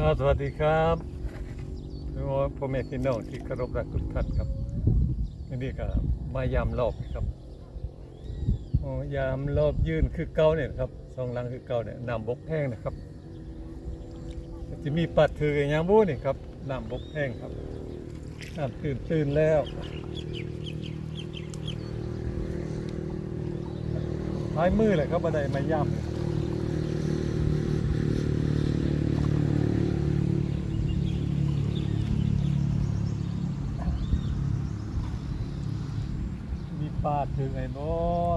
สวัสดีครับพ่อแม่พี่น้องที่เคารพรักทุกท่านครับวันนี้ก็มายามรอบครับอ๋อยามรอบยื่นคือเก่าเนี่ยครับสองหลังคือเก่าเนี่ยนำบกแห้งนะครับจะมีปัดถืออย่างบู้นี่ครับนำบกแห้งครับน้ำตื่นตื่นแล้วท้ายมือเลยครับบันไดมายา ปลาถึงไอ้บ่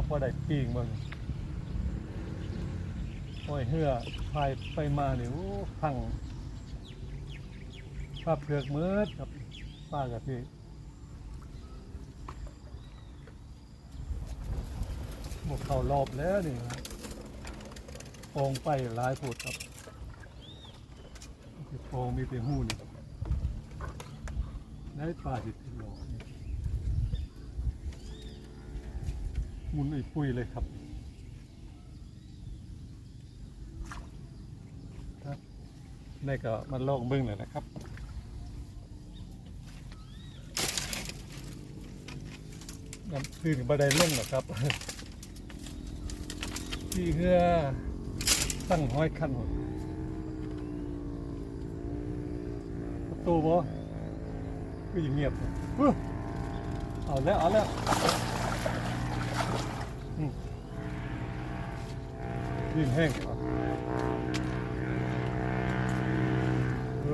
พอได้ปีงเบิ่งโอ้ยเหือพายไปมานี่โอ้พังปลาเผือกมืดครับปลากะทิหมดเข้ารอบแล้วนี่โองไปหลายพูดครับโองมีแต่หูนี่ได้ปลาจิตหลอกนี่ ห มุนไอ้ปุยเลยครับครับนี่ก็มันลองเบิ้งเลยนะครับน้ำตื่นบันไดล่งหรอครับ ที่เฮือตั้งห้อยขั้นหมดประตูบ่ก็ยังเงียบเลยเอาแล้ว เอาแล้ว ดินแห้งครับเอ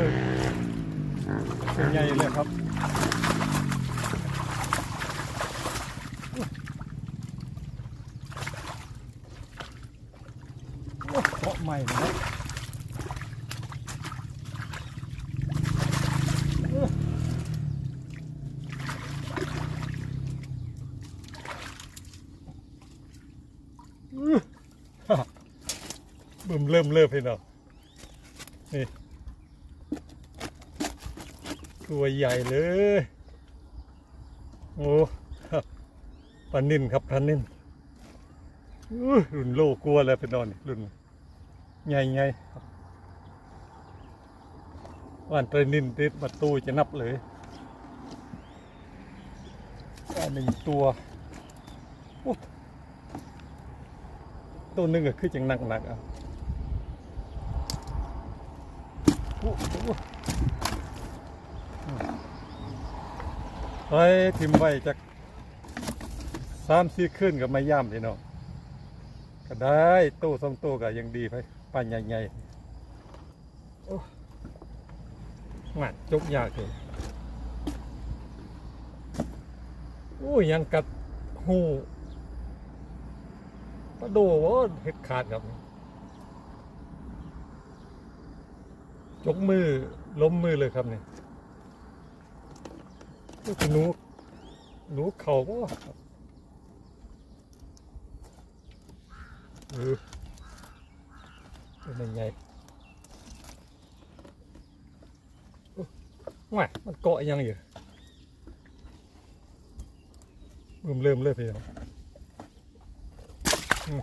อเป็นไงเลยครับโอ้เพาะใหม่นะครับเอออื้อ บึมเริ่มเริ่มพี่น้อนี่ตัวใหญ่เลย โอ้ปลานิ่นครับปลานิ่นรุ่นโลกลัวแล้วพี่น้อนรุ่นใหญ่ใหญ่ครันปลานิ่นติดประตูจะนับเลยอันหนึ่งตัวตัวหนึงก็คือจังหนักหนักๆอะ โอ้โห ไปทิมไว้จากสามสี่ขึ้นกับไม้ย่ามพี่น้องก็ได้ตู้สองตู้ก็ยังดีไปป้านใหญ่ๆโอ้งานจกยากเลยโอ้ยยังกัดหูปลาโดวะเห็ดขาดครับ ยกมือล้มมือเลยครับเนี่ยก็คือหนูหนูเข่าก็เออเป็นยังไงโอ้ว่ามันเกาะยังอยู่เริ่มเริ่มเริ่มพี่น้องอืม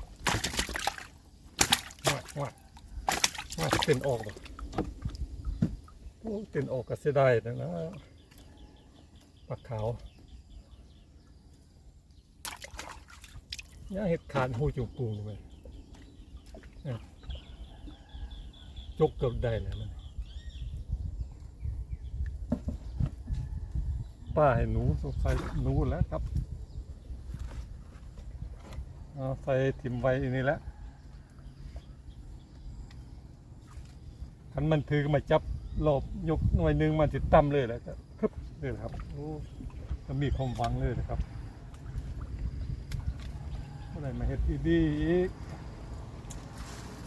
ว่าว่าว่าเป็นออกบ่โอ้เป็นออกก็เสียดายนะนะปลาขาวย่าเห็ดขาดหูจุกปูไปเนี่ยจกเกือบได้แล้วนะป้าให้หนูสงสัยหนูแล้วครับเอาใส่ทิมไว้อันนี่แหละคันมันถือมาจับ หลบยกหน่วยหนึ่งมันจะต่ำเลยแล้วก็พึบเลยครับโอ้ก็มีความหวังเลยนะครับเมื่อไรมาเฮ็ดดีๆอีก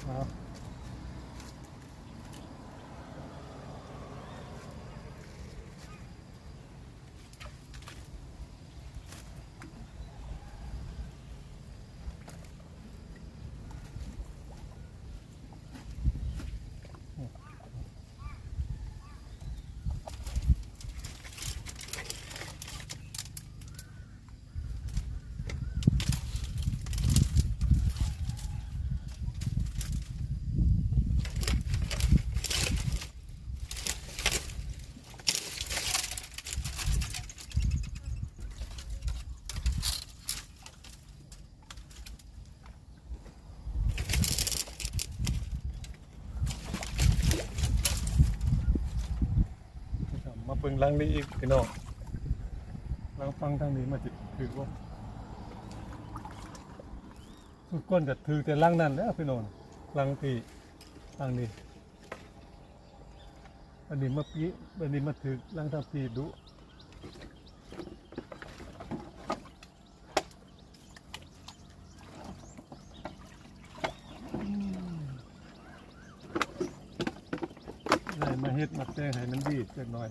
เอาบิ่ งหลังนี้อีกพี่น้องลังฟังทางนี้มาจิถือว่าสุดก้นจะถือแต่ลังนั้นแล้วพี่น้องลังที่ลังนี้อันนี้มาปีอันนี้มาถือลังทางปีดุได้มาเฮ็ดมาแจ้งให้มันดีจักหน่อย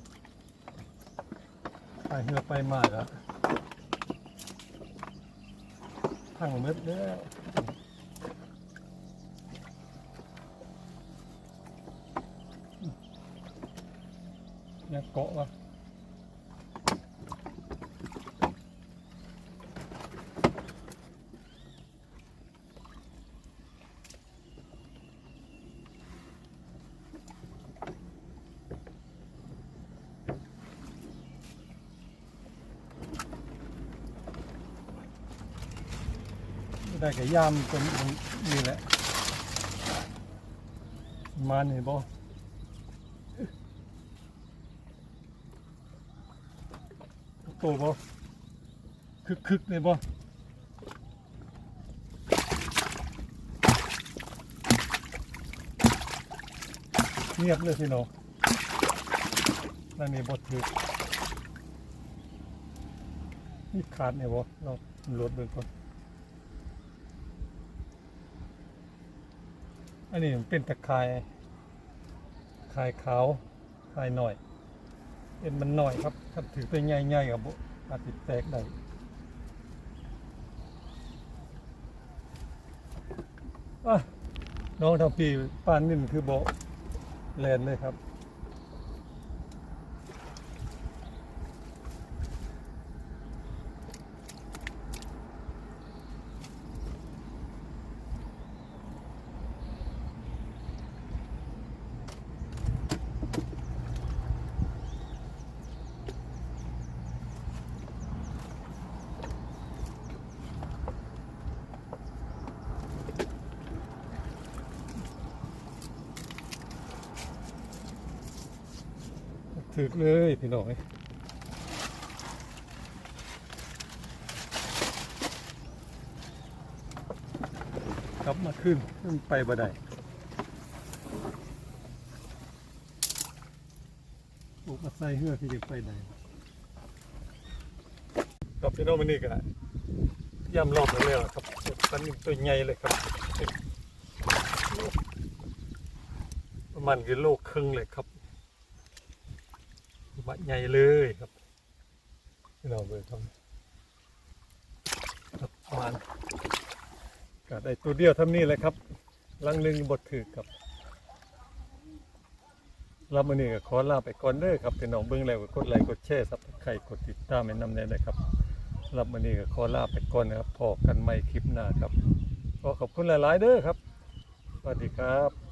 ไปเหือไปมาแล้วทั้งเม็ดแล้วเนี่ยเกาะวะ ได้กับยามตัวนี้นี่แหละ มาเนี่ยบ่โตบ่คึกคึกเลยบ่เงียบเลยพี่น้องนั่นนี่บ่ถึกนี่ขาดเนี่ยบ่เราลดเบิ่งก่อน อันนี้มันเป็นตะไคร่คายขาวคายหน่อยเป็นมันหน่อยครับถ้าถือตัวใหญ่ๆกับบุอาจจะแตกได้น้องทำปีปานนี่คือโบแลนเลยครับ ถึกเลยพี่น้องกลับมาขึ้นขึ้นไปบ่ได้ปลูกมาใส่เหือที่จะไปได้ครับพี่น้องมันนี่ก็ย่ำรอบแล้วแล้วครับปันนี้ตัวใหญ่เลยครับ ประมาณกิโลครึ่งเลยครับ บัดใหญ่เลยครับเราเบิกครับครับประมาณก็ได้ตัวเดียวท่านี้เลยครับ ลังหนึ่งบทถือครับรับมือนี้ก็ขอลาไปก่อนเด้อครับพี่น้องเบิ้งแล้วก็กดไลค์กดแชร์ซับสไครต์กดติดตามให้นำแน่เลยครับรับมือนี้ก็ขอลาไปก่อนนะครับพอกันใหม่คลิปหน้าครับขอขอบคุณหลาย ๆ เด้อครับสวัสดีครับ